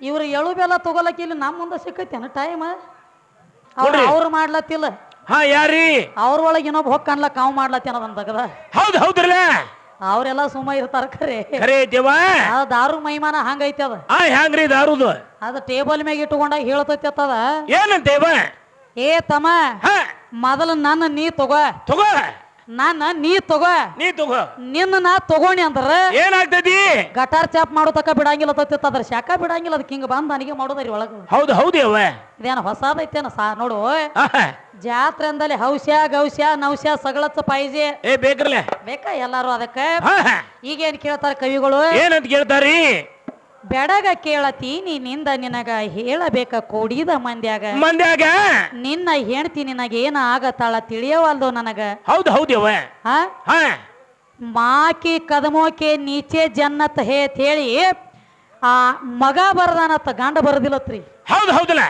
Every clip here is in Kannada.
ಇವ್ರು ಎಳು ಬೆಲ್ಲ ತಗೊಳಕ್ ಇಲ್ಲಿ ನಮ್ಮ ಮುಂದೆ ಸಿಕ್ಕೈತೇನ? ಟೈಮ್ ಅವ್ರು ನೋಡ್ರಿ. ಅವ್ರು ಮಾಡ್ಲತ್ತಿಲ್ಲ. ಹಾ ಯಾರಿ? ಅವ್ರ ಒಳಗೆ ಇನ್ನೊಬ್ಬ ಹೊಕ್ಕ ಅನ್ಲಕ್ ಅವ್ ಮಾಡ್ಲತ್ತೇನ ಹೌದು ಹೌದ್ ಹೌದ್ರಲ್ಲ? ಅವರೆಲ್ಲ ಸುಮ್ಮ ಇರ್ತಾರ ಖರೆ. ಖರೆ ಆ ದಾರು ಮೈಮಾನ ಹಂಗೈತಿ ಅದ. ಆ ಹ್ಯಾಂಗ್ರಿ ದಾರುದು? ಅದ ಟೇಬಲ್ ಮ್ಯಾಗ ಇಟ್ಕೊಂಡಾಗ ಹೇಳ್ತೈತಿ ಅತ್ತದ. ಏನಂತೇವ? ಏ ತಮ್ಮ ಹ. ಮೊದಲು ನನ್ನ ನೀ ತಗೋ. ತಗೋ. ನನ್ನ ನೀ ತಗೋ. ನೀ ತಗೋ. ನಿನ್ನ ನಾ ತಗೋಣಿ ಅಂದ್ರ ಏನಾಗ್ತೈತಿ? ಗಟಾರ್ ಚಾಪ್ ಮಾಡೋ ತಕ ಬಿಡಂಗಿಲ್ಲ ತತ್ತಿತ್ತ ಅದ್ರ ಶಾಖ ಬಿಡಂಗಿಲ್ಲ ಅದಕ್ಕೆ ಹಿಂಗ ಬಂದ್ ನನಗೆ ಮಾಡೋದ್ರಿ ಒಳಗ. ಹೌದು ಹೌದು ಅವ ಇದೇನ ಹೊಸದೈತೇನ ಸಾ ನೋಡು. ಜಾತ್ರೆ ಅಂದಲ್ಲಿ ಹೌಸ್ಯ ಗೌಸ್ಯ ನೌಸ್ಯ ಸಗಳತ್ತ ಪಾಯಿಜಿ. ಏ ಬೇಕ್ರಲ್ಲ? ಬೇಕಾ ಎಲ್ಲಾರು ಅದಕ್ಕೆ. ಈಗೇನ್ ಕೇಳ್ತಾರ ಕವಿಗಳು? ಏನಂತ ಕೇಳ್ತಾರಿ ಬೆಡಗ ಕೇಳತಿ ನೀನಿಂದ ನಿನಗ ಹೇಳಬೇಕ ಕೂಡಿದ ಮಂದ್ಯಾಗ. ಮಂದ್ಯಾಗ? ನಿನ್ನ ಹೆಣ್ತಿ ನಿನಗ ಏನ ಆಗತ್ತಾಳ ತಿಳಿಯವಲ್ದು ನನಗ? ಹೌದು ಹೌದು ಮಾಕಿ ಕದಮೋಕೆ ನೀಚೆ ಜನ್ನತ್ ಹೇತ್ ಹೇಳಿ ಆ ಮಗ ಬರದಾನತ್ತ ಗಂಡ ಬರದಿಲ್ಲತ್ರಿ. ಹೌದು ಹೌದಲ್ಲ.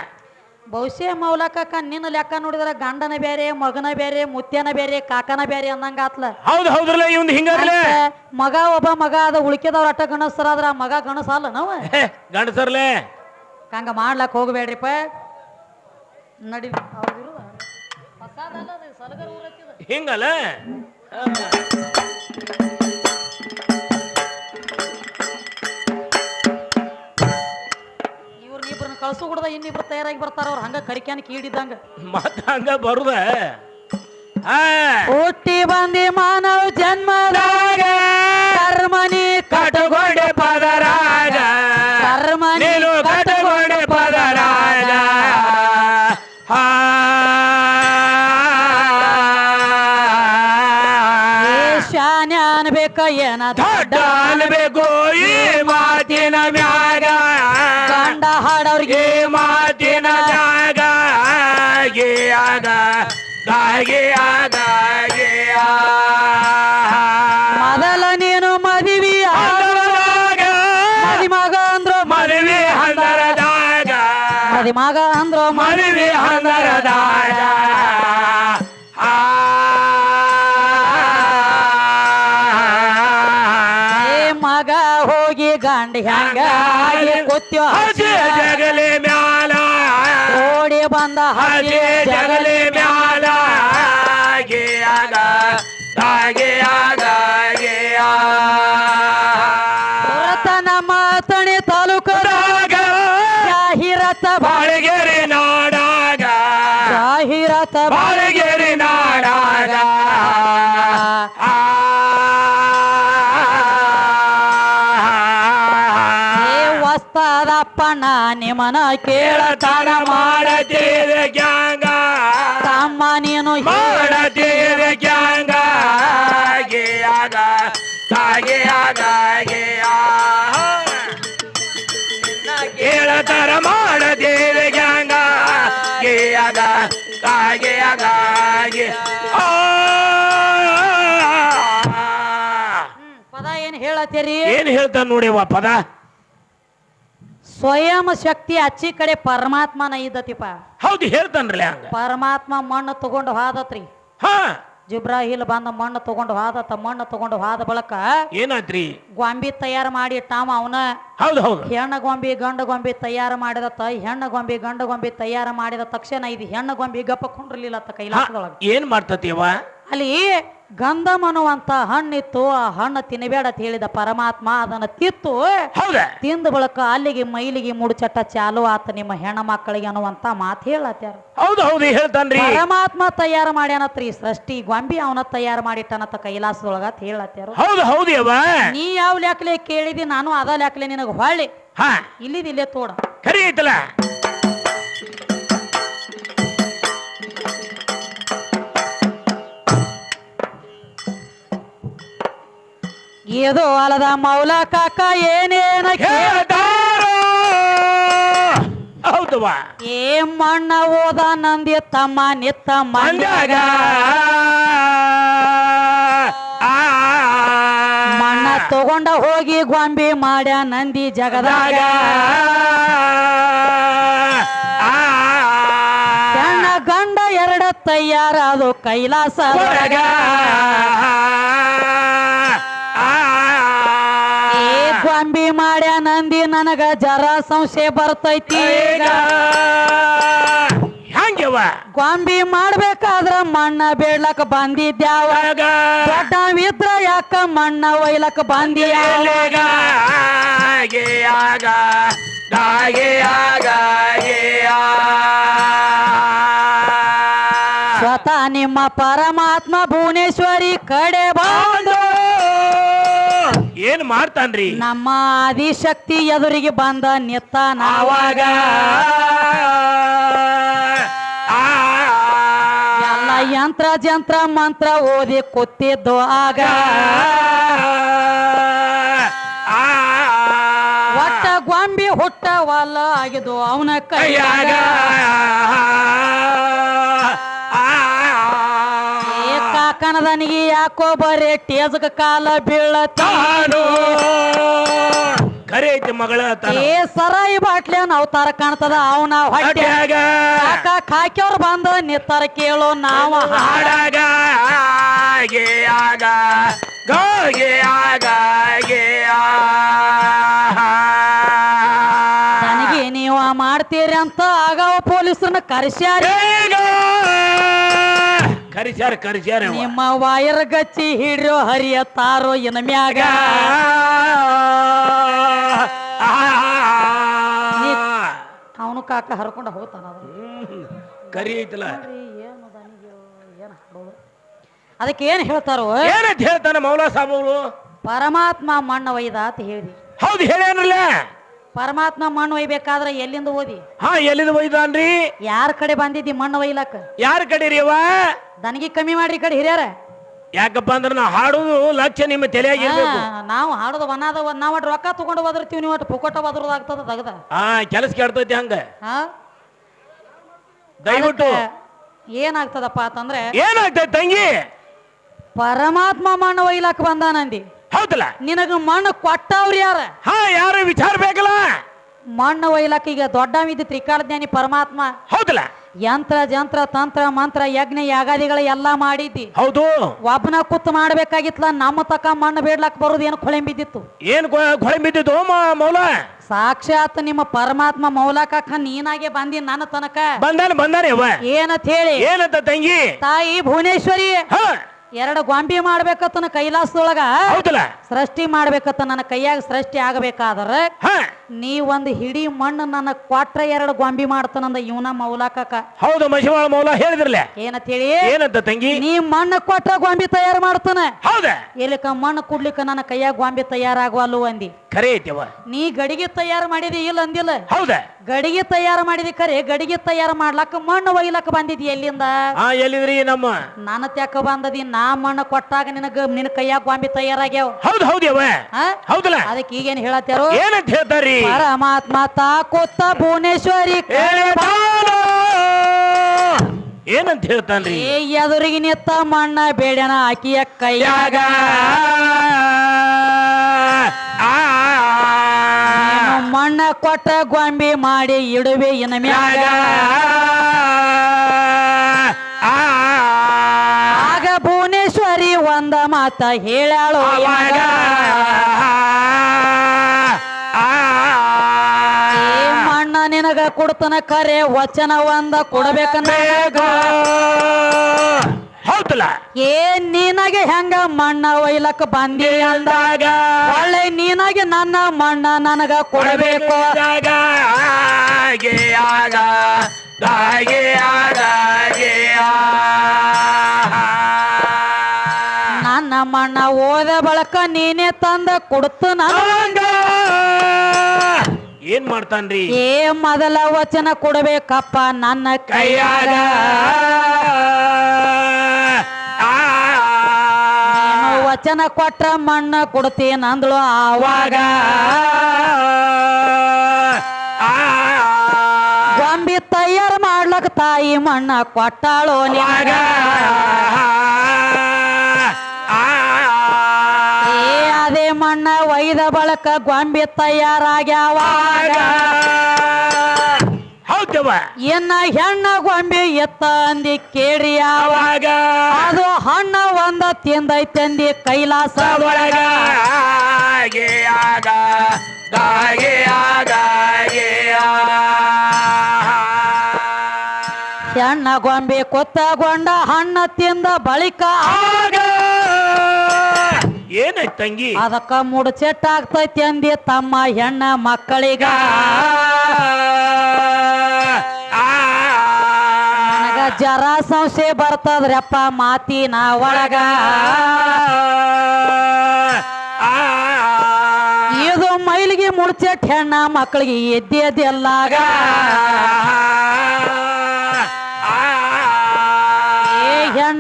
ಬಹುಶಃ ಮೌಲಕ ನಿನ್ನ ಲೆಕ್ಕ ನೋಡಿದ್ರೆ ಗಂಡನ ಬೇರೆ ಮಗನ ಬೇರೆ ಮುತ್ಯನ ಬೇರೆ ಕಾಕನ ಬೇರೆ ಅಂದಂಗ ಆತ್ಲ. ಹೌದು ಹೌದ್ರಲ್ಲ ಇವ್ನ್ ಹಿಂಗಾರ್ಲೆ ಮಗ ಒಬ್ಬ ಮಗ ಅದ ಉಳಿಕೆದವ್ರ ಅಟ್ಟ ಗಣಸರ ಆದ್ರ ಮಗ ಗಣಸ ಅಲ್ಲ ನಾವ ಗಂಡಸರ್ಲೆ ಹಂಗ ಮಾಡ್ಲಕ್ ಹೋಗ್ಬೇಡ್ರಿಪ್ಪ. ನಡಿ. ಹಿಂಗಲ್ಲ? ಇವ್ರನ್ನ ಇಬ್ರನ್ನ ಕಳ್ಸು ಕುಡ್ದ ಇನ್ನಿಬ್ರು ತಯಾರಾಗಿ ಬರ್ತಾರ ಅವ್ರ. ಹಂಗ ಕರಿಕ್ಯಾನ ಕೀಡಿದ್ದಂಗ ಮತ್ತ ಹಂಗ ಬರುದ? ಆ. ಹುಟ್ಟಿ ಬಂದಿ ಮಾನವ ಜನ್ಮದಾಗ. ಮಗ ಹೋಗಿ ಗಂಡ ಹೆಂಗ? ಹಸಿ ಜಗಲಿ ಮ್ಯಾಲ. ಓಡಿ ಬಂದ ಹಸಿ ಜಗಲಿ ಮ್ಯಾಲ. ಗಿಯಾಗ ಆಗ ಗೆ ನಮ್ಮ ಜಾಹೀರಾತ ಬಾಳಗೇರಿ ನಾಡಾಗ ವಸ್ತಾದಪ್ಪಣ್ಣ ನಿಮನ ಕೇಳ ಕೇಳತನ ಮಾಡತೀರ ಗ್ಯಾಂಗ. ತಮ್ಮ ನೀನು ಮಾಡತೀರ ಗ್ಯಾಂಗ. ಗಿಯಾಗ ಗಿಯಾಗ ಗಿಯಾ ಕೇಳತರ ಮಾಡತೀರ ಗ್ಯಾಂಗ. ಗಿಯಾಗ ಗಿಯಾಗ ಅದಾಗೆ ಪದ ಏನ್ ಹೇಳತ್ತೀರಿ? ಏನ್ ಹೇಳ್ತಾನ ನೋಡಿವ ಪದ? ಸ್ವಯಂ ಶಕ್ತಿ ಅಚ್ಚಿ ಕಡೆ ಪರಮಾತ್ಮನ ಇದ್ದತಿಪಾ ಹೌದು ಹೇಳ್ತಾನ್ರಲ್ಲ ಹಂಗ. ಪರಮಾತ್ಮ ಮಣ್ಣು ತಗೊಂಡು ಹಾದತ್ರಿ. ಹಾ. ಜಿಬ್ರಾಹಿಲ್ ಬಂದ ಮಣ್ಣು ತಗೊಂಡು ಹಾದತ್ತ ಮಣ್ಣು ತಗೊಂಡು ಹೋದ ಬಳಕ ಏನಾದ್ರಿ? ಗೊಂಬಿ ತಯಾರು ಮಾಡಿ ಇಟ್ಟಾಮ ಅವನ. ಹೌದು ಹೌದು. ಹೆಣ್ಣು ಗೊಂಬಿ ಗಂಡು ಗೊಂಬಿ ತಯಾರು ಮಾಡಿದತ್ತ ಹೆಣ್ಣು ಗೊಂಬಿ ಗಂಡು ಗೊಂಬಿ ತಯಾರು ಮಾಡಿದ ತಕ್ಷಣ ಇದು ಹೆಣ್ಣು ಗೊಂಬಿ ಗಪ್ಪ ಕುಂಡ್ರಲಿಲ್ಲ ಕೈಲಾಸದೊಳಗೆ ಹಾ, ಕೈಲಾಸದೊಳಗ. ಏನ್ ಮಾಡ್ತತಿವ ಅಲ್ಲಿ ಗಂಧಮ್ ಅನ್ನುವಂತ ಹಣ್ಣಿತ್ತು ಆ ಹಣ್ಣು ತಿನ್ನಬೇಡ ಅಂತ ಹೇಳಿದ ಪರಮಾತ್ಮ ಅದನ್ನ ತಿತ್ತು. ಹೌದ? ತಿಂದ ಬಳಕ ಅಲ್ಲಿಗೆ ಮೈಲಿಗೆ ಮುಡುಚಟ್ಟ ಚಾಲು ಆತ ನಿಮ್ಮ ಹೆಣ್ಣ ಮಕ್ಕಳಿಗೆ ಅನ್ನುವಂತ ಮಾತು ಹೇಳತ್ಯಾರ ಹೌದು ಹೌದು ಹೇಳ್ತಾನ್ರಿ. ಪರಮಾತ್ಮ ತಯಾರು ಮಾಡ್ಯಾನತ್ರಿ ಸೃಷ್ಟಿ ಗೊಂಬಿ ಅವನ ತಯಾರು ಮಾಡಿಟ್ಟನತ್ತ ಕೈಲಾಸದೊಳಗ ಅಂತ ಹೇಳತ್ಯಾರ ಹೌದು ಹೌದು ನೀ ಯಾವ ಲೆಕ್ಕಲೆ ಕೇಳಿದಿ ನಾನು ಅದ ಲೆಕ್ಕಲೆ ನಿನಗ ಹೊಳ್ಳಿ. ಹಾ. ಇಲ್ಲಿದ್ ಇಲ್ಲೇ ತೋಡ. ಖರಿ ಐತಲ್ಲ? ಏದೋ ಅಲದ ಮೌಲ ಕಾಕ ಏನೇನ ಹೌದವಾ? ಏ ಮಣ್ಣ ಓದ ನಂದಿ ತಮ್ಮ ನಿತ್ತ ಆ! ಮಣ್ಣ ತಗೊಂಡ ಹೋಗಿ ಗೊಂಬೆ ಮಾಡ್ಯ ನಂದಿ ಜಗದಾಗ. ಹೆಣ್ಣ ಗಂಡ ಎರಡ ತಯ್ಯಾರದು ಕೈಲಾಸ. ಗೊಂಬಿ ಮಾಡ್ಯ ನಂದಿ ನನಗ ಜರ ಸಂಶಯ ಬರ್ತೈತಿ. ಹಂಗವ ಗೊಂಬಿ ಮಾಡ್ಬೇಕಾದ್ರ ಮಣ್ಣ ಬೀಳಕ್ ಬಂದಿದ್ಯಾವ. ದೊಡ್ಡವಿದ್ರ ಯಾಕ ಮಣ್ಣ ಒಯ್ಲಕ್ ಬಂದಿಯಾಗ ಸ್ವತಃ ನಿಮ್ಮ ಪರಮಾತ್ಮ ಭುವನೇಶ್ವರಿ ಕಡೆ ಬಂದು. ಏನ್ ಮಾಡ್ತಾನ್ರಿ? ನಮ್ಮ ಆದಿಶಕ್ತಿ ಎದುರಿಗೆ ಬಂದ ನಿತ್ತ ನಾವಾಗ ಎಲ್ಲ ಯಂತ್ರ ಜಂತ್ರ ಮಂತ್ರ ಓದಿ ಕೂತಿದ್ದು ಆಗ. ಒಟ್ಟ ಗೊಂಬಿ ಹುಟ್ಟವಲ್ಲ ಆಗಿದ್ದು ಅವನ ಕೈಯಾಗ. ಏ ಕಾಕಣದನಿಗೆ ಯಾಕೋ ಬರೇ ಟೇಜಕ ಕಾಲ ಬೀಳತಾನು ಐತಿ ಮಗಳ ತನ. ಏ ಸರಾಯಿ ಬಾಟ್ಲಿ ಅವತಾರ ಕಾಣ್ತದ ಅವನ ಹೊಟ್ಟೆ. ಹೊಟ್ಯಾಗ. ಬಂದ ನಿತ್ತರ ಕೇಳು ನಾವ. ಹಾಡ ಹಾಡಾಗ ಆಗ. ಆಗ ನನಗೆ ನೀವ ಮಾಡ್ತೀರಿ ಅಂತ ಆಗವ ಪೊಲೀಸರನ್ನ ಕರೆಸ್ಯಾರಿ. ಕರಿಸ್ಯಾರ ಕರಿಸ್ಯಾರ. ನಿಮ್ಮ ವಾಯರ್ ಗಚ್ಚಿ ಹಿಡ್ರೋ ಹರಿಯ ತಾರೋ ಇನ್ ಮ್ಯಾಗ. ಅವನು ಕಾಕ ಹರ್ಕೊಂಡು ಹೋಗ್ತಾನ ಅದು. ಕರಿ ಐತಲ್ಲ. ಏನು ದನಿಗೆ ಏನು ಹಾಡೋದು? ಅದಕ್ಕೆ ಏನು ಹೇಳ್ತಾರೋ? ಏನಂತ ಹೇಳ್ತಾನೆ ಮೌಲಾ ಸಾಬು ಅವರು? ಪರಮಾತ್ಮ ಮಣ್ಣು ಒಯ್ದ ಅಂತ ಹೇಳಿ ಹೌದು ಹೇಳ್ಯಾನಲ್ಲ. ಪರಮಾತ್ಮ ಮಣ್ಣು ಒಯ್ಬೇಕಾದ್ರೆ ಎಲ್ಲಿಂದ ಓದಿ? ಹಾ ಎಲ್ಲಿಂದ ಒಯ್ದಾನ್ರಿ? ಯಾರ ಕಡೆ ಬಂದಿದ್ದಿ ಮಣ್ಣು ಒಯ್ಲಕ್ಕ? ಯಾರ ಕಡೆ ರೀ ಅವ? ದನಗಿ ಕಮ್ಮಿ ಮಾಡ್ರಿ ಈ ಕಡೆ ಹಿರಿಯರ. ಯಾಕಪ್ಪ ಅಂದ್ರೆ ನಾವು ಹಾಡುದು ಲಕ್ಷ ನಿಮ್ಮ ತಲೆಯಾಗಿರ್ಬೇಕು ಹಾ, ನಾವು ಹಾಡೋದು ವನಾದ ನಾವು ಒಟ್ಟು ರೊಕ್ಕ ತಗೊಂಡು ಒದರ್ತೀವಿ ನೀವು ಒಟ್ಟು ಪುಕೋಟ ಒದ್ರದು ಆಗ್ತದ ತಗದ ಹಾ ಕೆಲಸ ಕೆಡ್ತೈತಿ ಹಂಗ. ಹಾ? ದಯವಿಟ್ಟು. ಏನಾಗ್ತದಪ್ಪ ಅಂತಂದ್ರೆ ಏನಾಗ್ತದೆ ತಂಗಿ? ಪರಮಾತ್ಮ ಮಣ್ಣು ಒಯ್ಲಕ್ ಬಂದಾನಂದಿ. ಹೌದಲ್ಲ? ನಿನಗ ಮಣ್ಣು ಕೊಟ್ಟವ್ರು ಯಾರ? ಹಾ ಯಾರು ವಿಚಾರ ಬೇಕಲ್ಲ? ಮಣ್ಣು ಒಯ್ಲಾಕ ಈಗ ದೊಡ್ಡವಿದ್ದ ತ್ರಿಕಾಲಜ್ಞಾನಿ ಪರಮಾತ್ಮ. ಹೌದಲ್ಲ? ಯಂತ್ರ ಜಂತ್ರ ತಂತ್ರ ಮಂತ್ರ ಯಜ್ಞ ಯಾಗಾದಿಗಳ ಎಲ್ಲಾ ಮಾಡಿದ್ದಿ. ಹೌದು. ಒಬ್ಬನ ಕುತ್ತು ಮಾಡ್ಬೇಕಾಗಿತ್ಲ ನಮ್ಮ ತಕ ಮಣ್ಣು ಬೇಡ್ಲಕ್ ಬರೋದು ಏನು ಕೊಳೆ ಬಿದ್ದಿತ್ತು? ಏನ್ ಕೊಳೆ ಬಿದ್ದಿತ್ತು ಬಿದ್ದಿದ್ದು ಮೌಲ? ಸಾಕ್ಷಾತ್ ನಿಮ್ಮ ಪರಮಾತ್ಮ ಮೌಲಕಕ್ಕ ನೀನಾಗೆ ಬಂದಿ ನನ್ನ ತನಕ. ಬಂದಾನ ಬಂದಾನೆ ಏನಂತ ಹೇಳಿ? ಏನಂತ ತಂಗಿ? ತಾಯಿ ಭುವನೇಶ್ವರಿ. ಹಾ. ಎರಡು ಗೊಂಬಿ ಮಾಡ್ಬೇಕತ್ತ ಕೈಲಾಸದೊಳಗ. ಹೌದಲ್ಲ? ಸೃಷ್ಟಿ ಮಾಡ್ಬೇಕತ್ತ ನನ್ನ ಕೈಯಾಗ ಸೃಷ್ಟಿ ಆಗಬೇಕಾದ್ರ. ನೀ ಒಂದು ಹಿಡಿ ಮಣ್ಣು ನನ್ನ ಕೊಟ್ರ ಎರಡು ಗೊಂಬಿ ಮಾಡ್ತಾನಂದ ಇವನ ಮೌಲಾಕಕ. ಹೌದು ಮಶಿವಾಳ ಮೌಲ ಹೇಳಿದ್ರಲ್ಲ. ಏನಂತ ಹೇಳಿ ಏನಂತ ತಂಗಿ? ನೀ ಮಣ್ಣು ಕೊಟ್ರ ಗೊಂಬಿ ತಯಾರು ಮಾಡ್ತಾನೆ. ಹೌದ? ಎಲ್ಲಿಕ ಮಣ್ಣು ಕುಡ್ಲಿಕ್ಕ ನನ್ನ ಕೈಯಾಗ ಗೊಂಬಿ ತಯಾರಾಗುವಲ್ಲು ಅಂದಿ. ಖರೆ ಐತಿವ ನೀ ಗಡಿಗೆ ತಯಾರು ಮಾಡಿದಿ ಇಲ್ಲ ಅಂದಿಲ್ಲ? ಹೌದ? ಗಡಿಗೆ ತಯಾರು ಮಾಡಿದಿ ಖರೆ ಗಡಿಗೆ ತಯಾರು ಮಾಡ್ಲಾಕ ಮಣ್ಣು ಒಯ್ಲಕ್ಕ ಬಂದಿದಿ ಎಲ್ಲಿಂದ? ಆ ಎಲ್ಲಿದ್ರಿ ನಮ್ಮ? ನನ್ನ ತ್ಯಾಕ ಬಂದದಿ ನಾ ಮಣ್ಣು ಕೊಟ್ಟಾಗ ನಿನಗ ನಿನ್ನ ಕೈಯಾಗ ಗೊಂಬಿ ತಯಾರಾಗ್ಯಾವ. ಹೌದು ಆ? ಹೌದಲ್ಲ? ಅದಕ್ಕೆ ಈಗೇನ್ ಹೇಳತ್ತಾರೋ ಏನಂತ ಹೇಳ್ತಾರಿ ಪರಮಾತ್ಮ ತಾಕೋತ್ತ ಭುವನೇಶ್ವರಿ. ಏನಂತ ಹೇಳ್ತಾನ್ರಿ? ಏ ಎದುರಿಗೆ ನಿತ್ತ ಮಣ್ಣ ಬೇಡನ ಆಕಿಯ ಕೈಯಾಗ. ಮಣ್ಣ ಕೊಟ್ಟ ಗೊಂಬಿ ಮಾಡಿ ಇಡುವೆ ಇನ ಮ್ಯಾಗ ಆಗ ಭುವನೇಶ್ವರಿ ಒಂದ ಮಾತ ಹೇಳಾಳು ಮಣ್ಣ ನಿನಗ ಕೊಡ್ತನ ಕರೆ ವಚನ ಒಂದ ಕೊಡ್ಬೇಕನ್ನ ಹೌದಲ್ಲ? ಏ ನೀನಾಗೆ ಹೆಂಗ ಮಣ್ಣ ಒಯ್ಲಕ್ಕ ಬಂದಿ ಅಂದ ಅಂದಾಗ? ಒಳ್ಳೆ ನೀನಾಗೆ ನನ್ನ ಮಣ್ಣ ನನಗ ಕೊಡಬೇಕು. ಕೊಡಬೇಕು ಹಾಗೆ ಆಗ ಹಾಗೆ ಆಗ ಹಾಗೆ ನನ್ನ ಮಣ್ಣ ಓದ ಬಳಕ ನೀನೇ ತಂದ ಕೊಡ್ತು ನಾನು. ಹಂಗ. ಏನ್ ಮಾಡ್ತಾನ್ರಿ? ಏ ಮೊದಲ ವಚನ ಕೊಡಬೇಕಪ್ಪ ನನ್ನ ಕೈಯಾಗ. ವಚನ ಕೊಟ್ರ ಮಣ್ಣ ಕೊಡ್ತೀನಿ ಅಂದ್ಳು ಆವಾಗ. ತಯಾರ್ ಮಾಡ್ಲಾಕ್ ತಾಯಿ ಮಣ್ಣ ಕೊಟ್ಟಾಳೋ ನಿಮಗ ಅದೇ ಮಣ್ಣ ಒಯ್ದ ಬಳಕ ಗೊಂಬಿ ತಯಾರಾಗ್ಯಾವ. ಹೌದವ ಎನ್ನ ಹೆಣ್ಣ ಗೊಂಬೆ ಎತ್ತ ಅಂದಿ ಕೇಳಿ ಯಾವಾಗ ಅವಾಗ. ಅದು ಹಣ್ಣ ಒಂದ ತಿಂದೈತಂದಿ ಕೈಲಾಸ. ಒಳಗ ಹಾಗೆ ಆಗ ಗಾಗೆ ಆಗ ಹಾಗೆ ಆಗ. ಹೆಣ್ಣ ಗೊಂಬೆ ಕೊತ್ತಗೊಂಡ ಹಣ್ಣ ತಿಂದ ಬಳಿಕ ಆಗ. ಏನಾಯ್ತು ತಂಗಿ ಅದಕ್ಕ ಮುಡ್ಚೆಟ್ ಆಗ್ತೈತಿ ಅಂದಿ ತಮ್ಮ ಹೆಣ್ಣ ಮಕ್ಕಳಿಗ ನನಗ ಜರ ಸಂಶಯ ಬರ್ತದ್ರಪ್ಪ ನಾ ಒಳಗ ಇದು ಮೈಲಿಗೆ ಮುಡ್ಚೆಟ್ ಹೆಣ್ಣ ಮಕ್ಕಳಿಗೆ ಎದ್ದೆದ್ದೆಲ್ಲಾಗ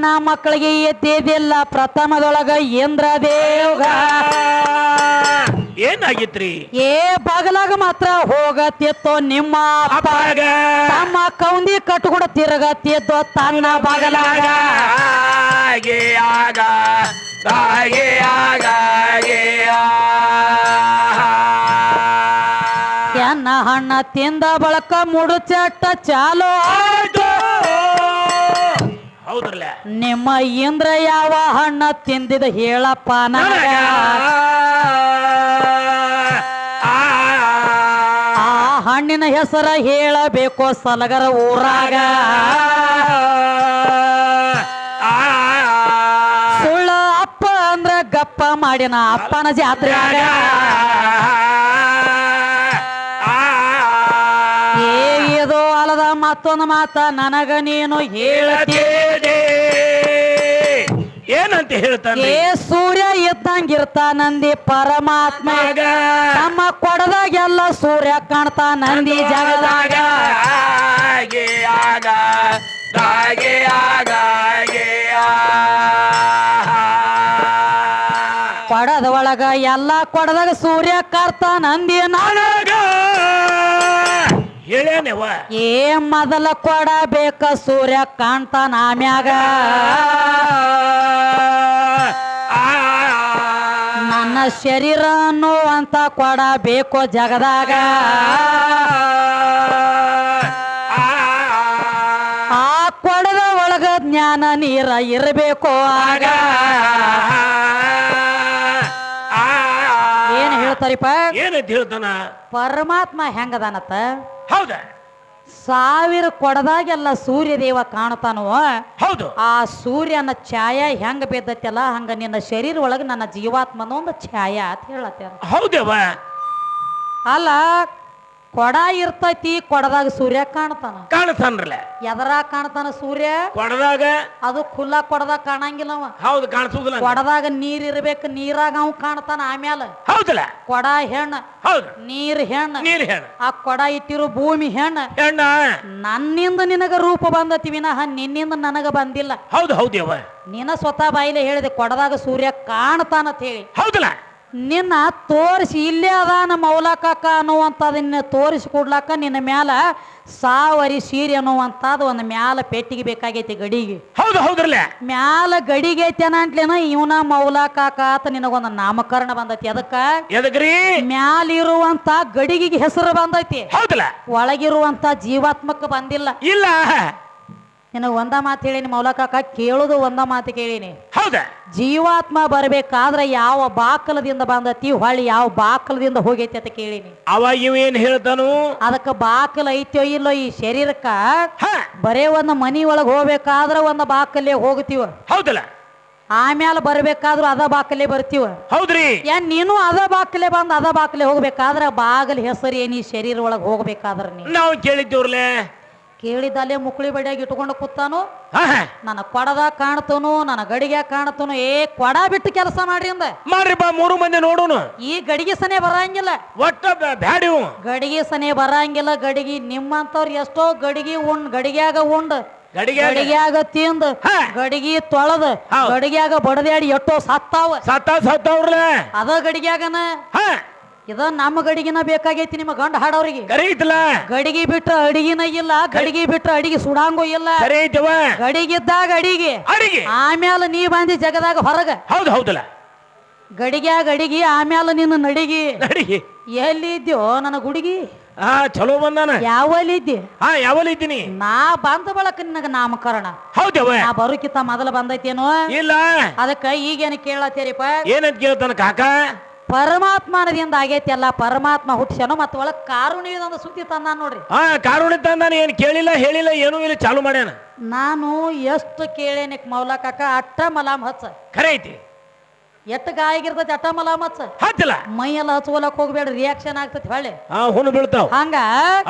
ಏ ಹೆಣ್ಣ ಮಕ್ಕಳಿಗೆ ಎದ್ದೇದಿಲ್ಲ ಪ್ರಥಮದೊಳಗ ಇಂದ್ರ ದೇವ್ಗ? ಏನಾಗಿತ್ರಿ? ಏ ಬಗಲಾಗ ಮಾತ್ರ ಹೋಗತ್ತಿತ್ತೋ ನಿಮ್ಮ ಅಪ್ಪಾಗ. ತಮ್ಮ ಕೌಂದಿ ಕಟ್ಕೊಡ ತಿರುಗತ್ತಿದ್ದೋ ತನ್ನ ಬಗಲಾಗ. ಆಗ ಆಗ ಎನ್ನ ಹಣ್ಣ ತಿಂದ ಬಳಕ ಮುಡುಚಟ್ಟ ಚಾಲೋ ಆಯ್ತು. ಹೌದ್ರಲ್ಲ ನಿಮ್ಮ ಇಂದ್ರ ಯಾವ ಹಣ್ಣ ತಿಂದಿದ ಹೇಳಪ್ಪ ನನಗ ಆ ಹಣ್ಣಿನ ಹೆಸರ ಹೇಳಬೇಕು ಸಲಗರ ಊರಾಗ ಸುಳ್ಳ ಅಪ್ಪ ಅಂದ್ರ ಗಪ್ಪ ಮಾಡಿನ ಅಪ್ಪನ ಜಾತ್ರೆಯಾಗ ಮತ್ತೊಂದು ಮಾತ ನನಗ ನೀನು ಹೇಳ್ತಿ. ಏನಂತ ಹೇಳ್ತಾನೆ ಏ ಸೂರ್ಯ ಇದ್ದಂಗಿರ್ತಾನಂದಿ ಪರಮಾತ್ಮ. ನಮ್ಮ ಕೊಡದಾಗೆಲ್ಲ ಸೂರ್ಯ ಕಾಣ್ತಾ ನಂದಿ ಜಗದಾಗ. ಹಾಗೆ ಆಗ ಹಾಗೆ ಆಗ ಕೊಡದ ಒಳಗ ಎಲ್ಲ ಕೊಡದಾಗ ಸೂರ್ಯ ಕಾಣ್ತಾ ನಂದಿ ನನಗ ಹೇಳ್ಯಾನೆವ? ಏ ಮೊದಲ ಕೊಡಬೇಕ ಸೂರ್ಯ ಕಾಣ್ತಾನ ಆಮ್ಯಾಗ ನನ್ನ ಶರೀರ ಅನ್ನುವಂತ ಕೊಡಬೇಕು ಜಗದಾಗ. ಆ ಕೊಡದ ಒಳಗ ಜ್ಞಾನ ನೀರ ಇರಬೇಕು ಆಗ. ಹೇಳ್ತಾರಿಪ್ಪ? ಏನಂತ ಹೇಳ್ತಾನ? ಪರಮಾತ್ಮ ಹೆಂಗದಾನತ್ತ? ಹೌದ. ಸಾವಿರ ಕೊಡದಾಗೆಲ್ಲ ಸೂರ್ಯ ದೇವ ಕಾಣ್ತಾನೋ ಹೌದು. ಆ ಸೂರ್ಯನ ಛಾಯ ಹೆಂಗ ಬಿದ್ದತ್ತಲ್ಲ ಹಂಗ ನಿನ್ನ ಶರೀರ ಒಳಗ ನನ್ನ ಜೀವಾತ್ಮನ ಒಂದು ಛಾಯ ಅಂತ ಹೇಳತ್ತ ಹೌದವ. ಅಲ್ಲ ಕೊಡ ಇರ್ತೈತಿ ಕೊಡದಾಗ ಸೂರ್ಯ ಕಾಣ್ತಾನ. ಕಾಣ್ತಾನ್ರಲ್ಲ. ಎದರ ಕಾಣ್ತಾನ ಸೂರ್ಯ? ಕೊಡದಾಗ? ಅದು ಖುಲ್ಲ ಕೊಡದಾಗ ಕಾಣಂಗಿಲ್ಲ ಅವ. ಹೌದು ಕಾಣಿಸುದಿಲ್ಲ ಕೊಡದಾಗ ನೀರ್ ಇರ್ಬೇಕು ನೀರಾಗ ಅವ್ ಕಾಣ್ತಾನ ಆಮ್ಯಾಲ. ಹೌದಲ್ಲ? ಕೊಡ ಹೆಣ್ಣ. ಹೌದು. ನೀರ್ ಹೆಣ್ಣ. ನೀರು ಹೆಣ್ಣ. ಆ ಕೊಡ ಇಟ್ಟಿರೋ ಭೂಮಿ ಹೆಣ್ಣ. ಹೆಣ್ಣ. ನನ್ನಿಂದ ನಿನಗ ರೂಪ ಬಂದತಿ ವಿನಃ ನಿನ್ನಿಂದ ನನಗ ಬಂದಿಲ್ಲ. ಹೌದು ಹೌದೇವ ನಿನ್ನ ಸ್ವತಃ ಬಾಯಿಲೆ ಹೇಳಿದೆ ಕೊಡದಾಗ ಸೂರ್ಯ ಕಾಣ್ತಾನಂತ ಹೇಳಿ. ಹೌದಲ್ಲ? ನಿನ್ನ ತೋರಿಸಿ ಇಲ್ಲೇ ಅದಾನ ಮೌಲಕಾಕ ಅನ್ನುವಂಥದನ್ನ ತೋರಿಸಿ ಕೊಡ್ಲಾಕ ನಿನ್ನ ಮ್ಯಾಲ ಸಾವರಿ ಸೀರೆ ಅನ್ನುವಂಥದ್ದು ಒಂದು ಮ್ಯಾಲ ಪೆಟ್ಟಿಗೆ ಬೇಕಾಗೈತಿ ಗಡಿಗೆ. ಹೌದು ಹೌದ್ರಲ್ಲ? ಮ್ಯಾಲ ಗಡಿಗೆ ಐತಿ ಅನ್ನಂಟ್ಲೇನ ಇವನ ಮೌಲಕಾಕ ಆತ ನಿನಗೊಂದು ನಾಮಕರಣ ಬಂದೈತಿ. ಅದಕ್ಕ ಎದಕ್ರಿ? ಮ್ಯಾಲಿರುವಂತ ಗಡಿಗೆಗೆ ಹೆಸರು ಬಂದೈತಿ. ಹೌದಲ್ಲ ಒಳಗಿರುವಂತ ಜೀವಾತ್ಮಕ ಬಂದಿಲ್ಲ. ಇಲ್ಲ. ನಿನಗೆ ಒಂದ ಮಾತು ಹೇಳಿನಿ ಮೌಲಕಾಕ ಕೇಳುದು ಒಂದ ಮಾತು ಕೇಳೀನಿ. ಹೌದಾ? ಜೀವಾತ್ಮ ಬರ್ಬೇಕಾದ್ರೆ ಯಾವ ಬಾಕಲದಿಂದ ಬಂದತಿ ಹೊಳ್ಳಿ ಯಾವ ಬಾಕಲದಿಂದ ಹೋಗೈತಿ ಅಂತ ಕೇಳಿನಿ. ಅವ ಇವೇನ್ ಹೇಳ್ತಾನು? ಅದಕ್ಕೆ ಬಾಕಲ ಐತೋ ಇಲ್ಲೋ ಈ ಶರೀರಕ್ಕ? ಬರೇ ಒಂದು ಮನಿ ಒಳಗೆ ಹೋಗ್ಬೇಕಾದ್ರೆ ಒಂದು ಬಾಕಲ್ಲೇ ಹೋಗ್ತೀವ ಹೌದಲ್ಲ? ಆಮ್ಯಾಲ ಬರ್ಬೇಕಾದ್ರೂ ಅದ ಬಾಕಲೆ ಬರ್ತೀವ. ಹೌದ್ರಿ. ಏನ್ ನೀನು ಅದ ಬಾಕಲೆ ಬಂದ್ ಅದ ಬಾಕಲೆ ಹೋಗ್ಬೇಕಾದ್ರ ಬಾಗಲ್ ಹೆಸರು ಈ ಶರೀರ ಒಳಗ್ ಹೋಗ್ಬೇಕಾದ್ರ ನೀ ನಾವು ಕೇಳಿದ್ದೇವ್ರಲೆ ಕೇಳಿದಲ್ಲೇ ಮುಕ್ಳಿ ಬಡಿಯಾಗಿ ಇಟ್ಕೊಂಡು ಕೂತಾನು. ನನ್ನ ಕೊಡದ ಕಾಣ್ತನು ನನ್ನ ಗಡಿಗೆ ಕಾಣ್ತನು ಏ ಕೊಡ ಬಿಟ್ಟು ಕೆಲಸ ಮಾಡ್ರಿ ಅಂದ. ಮಾಡ್ರಿ ಬಾ ಮೂರು ಮಂದಿ ನೋಡೋನು. ಈ ಗಡಿಗೆ ಸನೆ ಬರಂಗಿಲ್ಲ. ಒಟ್ಟ ಬ್ಯಾಡಿ ಗಡಿಗೆ ಸನೆ ಬರಂಗಿಲ್ಲ ಗಡಿಗೆ ನಿಮ್ಮಂತವ್ರು ಎಷ್ಟೋ ಗಡಿಗೆ ಉಂಡ್ ಗಡಿಗ್ಯಾಗ ಉಂಡ್. ಗಡಿಗೆ ಗಡಿಗ್ಯಾಗ ತಿಂದ್. ಗಡಿಗೆ ತೊಳೆದ್. ಗಡಿಗ್ಯಾಗ ಬಡದ್ಯಾಡಿ ಎಷ್ಟೋ ಸತ್ತಾವ. ಸತ್ತಾವ ಸತ್ತವ್ರಲೆ ಅದ ಗಡಿಗ್ಯಾಗನ? ಹ. ಇದ ನಮ್ಮ ಗಡಿಗಿನ ಬೇಕಾಗೈತಿ ನಿಮ್ಮ ಗಂಡ ಹಾಡೋರಿಗೆ. ಕರೆ ಐತಲ್ಲ? ಗಡಿಗೆ ಬಿಟ್ರ ಅಡಿಗಿನ ಇಲ್ಲ ಗಡಿಗೆ ಬಿಟ್ರ ಅಡಿಗೆ ಸುಡಾಂಗು ಇಲ್ಲ. ಕರೆ ಐತವ ಗಡಿಗಿದ್ದಾಗ ಅಡಿಗೆ. ಅಡಿಗೆ? ಆಮ್ಯಾಲ ನೀ ಬಂದಿ ಜಗದಾಗ ಹೊರಗ. ಹೌದು ಹೌದಲ್ಲ? ಗಡಿಗ್ಯಾಗ ಅಡಿಗೆ ಆಮ್ಯಾಲ ನಿನ್ನ ನಡಿಗಿ. ನಡಿಗೆ? ಎಲ್ಲಿ ಇದ್ಯೋ ನನ್ನ ಗುಡಿಗಿ? ಆ ಚಲೋ ಬಂದಾನ? ಯಾವಲ್ಲಿ ಇದ್ದಿ ಹಾ ಯಾವಲ್ಲಿ ಇದ್ದೀನಿ ನಾ ಬಂದ ಬಳಕ ನಿನಗ ನಾಮಕರಣ. ಹೌದವ ನಾ ಬರೋಕಿತ್ತ ಮೊದಲ ಬಂದೈತೇನೋ? ಇಲ್ಲ. ಅದಕ್ಕ ಈಗೇನು ಕೇಳತ್ತೀರಿಪ್ಪ? ಏನಂತ ಕೇಳ್ತಾನ ಕಾಕ? ಪರಮಾತ್ಮನದಿಂದ ಆಗೈತಿ ಅಲ್ಲ ಪರಮಾತ್ಮ ಹುಟ್ಟಿಸ್ಯಾನು ಮತ್ತೆ ಒಳಗೆ ಕಾರುಣ್ಯದೊಂದು ಸುದ್ದಿ ತಂದ ನೋಡ್ರಿ. ಹಾ ಕಾರುಣಿ ತಂದಾನ ಏನು ಕೇಳಿಲ್ಲ ಹೇಳಿಲ್ಲ ಏನೂ ಇಲ್ಲ ಚಾಲು ಮಾಡ್ಯಾನ. ನಾನು ಎಷ್ಟು ಕೇಳೇನಿಕ್ ಮೌಲ ಕಾಕ ಅಟ್ಟ ಮಲಾಮ್ ಹಚ್ಚ. ಖರೆ ಐತಿ. ಎಟ್ಟ ಗಾಯಗಿರ್ತೈತಿ ಅಟ್ಟ ಮಲಾಮ್ ಹಚ್ಚ. ಹತ್ತಿಲ್ಲ ಮೈಯೆಲ್ಲ ಹಚ್ಕೊಲಕ್ ಹೋಗ್ಬೇಡ ರಿಯಾಕ್ಷನ್ ಆಗ್ತೈತಿ ಹೊಳ್ಳಿ. ಹಾ ಹುಣ್ಣು ಬೀಳ್ತಾವ. ಹಂಗ?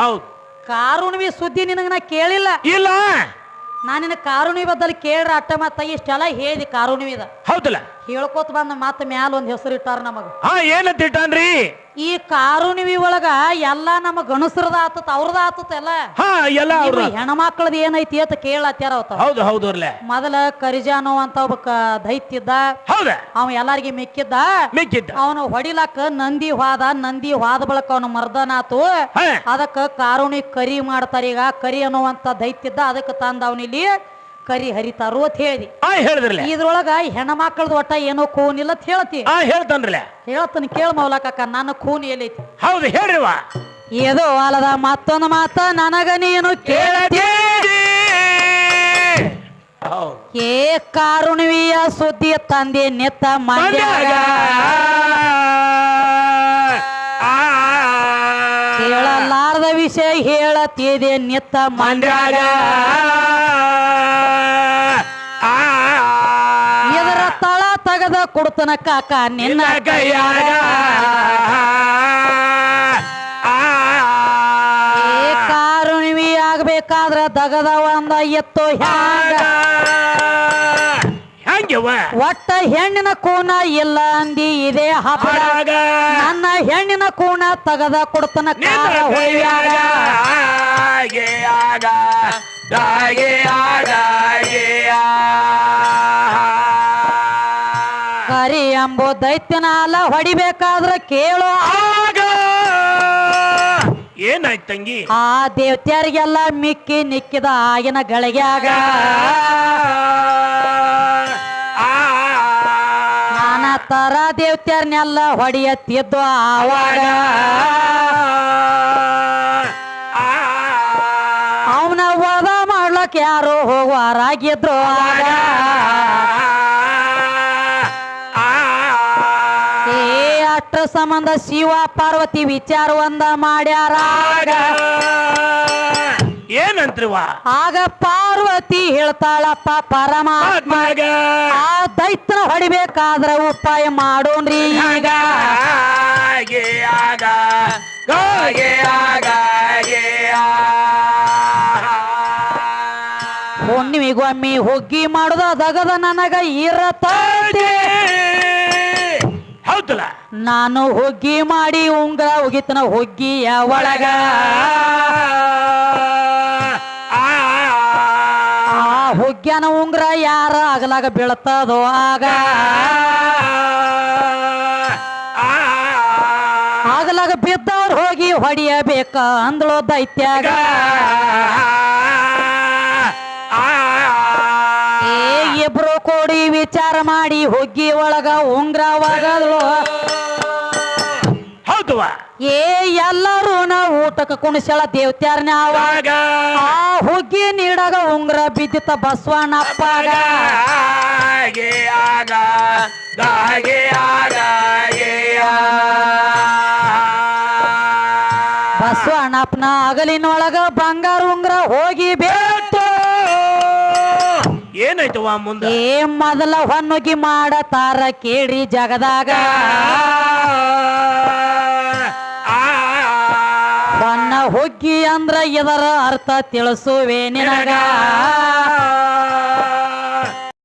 ಹೌದು. ಕಾರುಣ್ವಿ ಸುದ್ದಿ ನಿನಗೆ ನಾ ಕೇಳಿಲ್ಲ. ಇಲ್ಲ. ನಾನಿನ ಕಾರುಣಿ ಬದ್ದಲ್ಲಿ ಕೇಳ್ರ ಅಟ್ಟ ಮತ್ತ ಇಷ್ಟೆಲ್ಲ ಹೇಳಿದಿ ಕಾರುಣ್ವಿದ. ಹೌದಲ್ಲ. ಹೇಳ್ಕೊತ ಬಂದ ಮತ್ತೆ ಮ್ಯಾಲ ಒಂದ್ ಹೆಸರು ಇಟ್ಟಾರ ನಮಗ. ಹಾ ಏನಂತ ಇಟ್ಟಾನ್ರಿ? ಈ ಕಾರುಣ್ವಿ ಒಳಗ ಎಲ್ಲಾ ನಮ್ಮ ಗಣಸರದ ಆತತ್ ಅವ್ರದ ಆತತ್ ಎಲ್ಲ. ಹಾ ಎಲ್ಲ ಅವ್ರ ಹೆಣ್ಮಕ್ಳದ್ ಏನೈತಿ ಅಂತ ಅವತ್ತ ಹೌದು ಹೌದು ಮೊದಲ ಕರಿಜಾನು ಅಂತ ಒಬ್ಬ ದೈತ್ಯದ ಹೌದ? ಅವ ಎಲ್ಲಾರ್ಗಿ ಮಿಕ್ಕಿದ್ದ. ಮಿಕ್ಕಿದ್ದ. ಅವನು ಹೊಡಿಲಾಕ ನಂದಿ ಹೋದ ನಂದಿ ಹೋದ ಬಳಕ ಅವನು ಮರ್ದನಾತು ಆತು. ಅದಕ್ಕ ಕಾರುಣಿ ಕರಿ ಮಾಡ್ತಾರ ಈಗ ಕರಿ ಅನ್ನುವಂತ ದೈತ್ಯ ಇದ್ದ ಅದಕ್ಕೆ ತಂದ ಅವನಿಲ್ಲಿ. ಕರಿ ಹರಿತಾರು ಅಂತ ಹೇಳಿ. ಆ ಹೇಳಿದ್ರಲ್ಲ. ಇದ್ರೊಳಗ ಹೆಣ್ಮಕ್ಳದ್ ಒಟ್ಟ ಏನೋ ಕೂನಿಲ್ಲ ಅಂತ ಹೇಳ್ತಿ ಆ ಹೇಳ್ತಾನ್ರಲ್ಲ. ಹೇಳ್ತಾನೆ ಕೇಳ ಮೌಲಕಕ್ಕ ನನ್ನ ಖೂನ್ ಎಲ್ಲೈತಿ. ಹೌದು ಹೇಳ್ರಿವ ಏದೋ ಅಲ್ಲದ ಮತ್ತೊಂದು ಮಾತ ನನಗ ನೀನು ಕೇಳತಿ ಹೌದು. ಏ ಕಾರುಣ್ವಿಯ ಸುದ್ದಿ ತಂದೆ ನಿತ್ತ ಮಂಡ್ಯಾಗ. ಕೇಳಲಾರದ ವಿಷಯ ಹೇಳತ್ತಿದೆ ನಿತ್ತ ಮಂಡ್ಯಾಗ. ತಗದ ಕೊಡ್ತನ ಕಾಕ ನಿನ್ನ ಕೈಯಾಗ. ಕಾರುಣ್ವಿ ಆಗ್ಬೇಕಾದ್ರ ದಗದ ಒಂದ ಎತ್ತು ಹ್ಯಾಂಗ. ಒಟ್ಟ ಹೆಣ್ಣಿನ ಕೂನ ಇಲ್ಲ ಅಂದಿ ಇದೇ ಹಬ್ಬದಾಗ ನನ್ನ ಹೆಣ್ಣಿನ ಕೂನ ತಗದ ಕೊಡ್ತನ ಕಾರ ಎಂಬೋ ದೈತ್ಯನ ಅಲ್ಲ ಹೊಡಿಬೇಕಾದ್ರ ಕೇಳೋ ಏನಾಯ್ತು ತಂಗಿ? ಆ ದೇವತ್ಯರಿಗೆಲ್ಲ ಮಿಕ್ಕಿ ನಿಕ್ಕಿದ ಆಗಿನ ಗಳಿಗ್ಯಾಗ ನಾನಾ ತರ ದೇವತ್ಯಾರನ್ನೆಲ್ಲ ಹೊಡಿಯತ್ತಿದ್ದು ಆವಾಗ. ಅವನ ವದ ಮಾಡ್ಲಕ್ ಯಾರು ಹೋಗುವಾರಾಗಿದ್ರು ಆಗ. ಸಂಬಂಧ ಶಿವ ಪಾರ್ವತಿ ವಿಚಾರ ಒಂದ ಮಾಡ್ಯಾರ. ಆಗ. ಆಗ ಪಾರ್ವತಿ ಹೇಳ್ತಾಳಪ್ಪ ಪರಮಾತ್ಮ ಆ ದೈತ್ರ ಹೊಡಿಬೇಕಾದ್ರ ಉಪಾಯ ಮಾಡೋಣ್ರಿ. ಈಗ ಹುಣ್ಣಿಮಿಗೊಮ್ಮಿ ಹುಗ್ಗಿ ಮಾಡುದ ದಗದ ನನಗ ಇರತೈತಿ. ಹೌದಲ್ಲ ನಾನು ಹುಗ್ಗಿ ಮಾಡಿ ಉಂಗ್ರ ಉಗಿತನ ಹೋಗಿ ಒಳಗ ಆ ಹುಗ್ಗ್ಯನ ಉಂಗ್ರ ಯಾರ ಅಗಲಾಗ ಬೀಳ್ತದೋ ಆಗ ಆಗಲಾಗ ಬಿದ್ದವ್ರು ಹೋಗಿ ಹೊಡಿಯಬೇಕ ಅಂದಳೋ ದೈತ್ಯಾಗ ಕೂಡಿ ವಿಚಾರ ಮಾಡಿ ಹುಗ್ಗಿ ಒಳಗ ಉಂಗ್ರ ಹೌದುವ. ಏ ಎಲ್ಲರೂ ನಾ ಊಟಕ್ಕೆ ಕುಣಿಸಳ ದೇವತ್ಯಾರನ ಅವಾಗ ಆ ಹುಗ್ಗಿ ನೀಡಾಗ ಉಂಗ್ರ ಬಿದ್ದಿತ ಬಸವಣ್ಣಪ್ಪ ಬಸವಣ್ಣಪ್ಪನ ಅಗಲಿನೊಳಗ ಬಂಗಾರ ಉಂಗ್ರ ಹೋಗಿ ಬೇತು ಏನಾಯ್ತವ ಮುಂದೆ ಏ ಮೊದಲ ಹೊನ್ನುಗಿ ಮಾಡತಾರ ಕೇಳಿ ಜಗದಾಗ ಹೊನ್ನ ಹುಗ್ಗಿ ಅಂದ್ರ ಇದರ ಅರ್ಥ ತಿಳಿಸುವೆ ನಿನಗ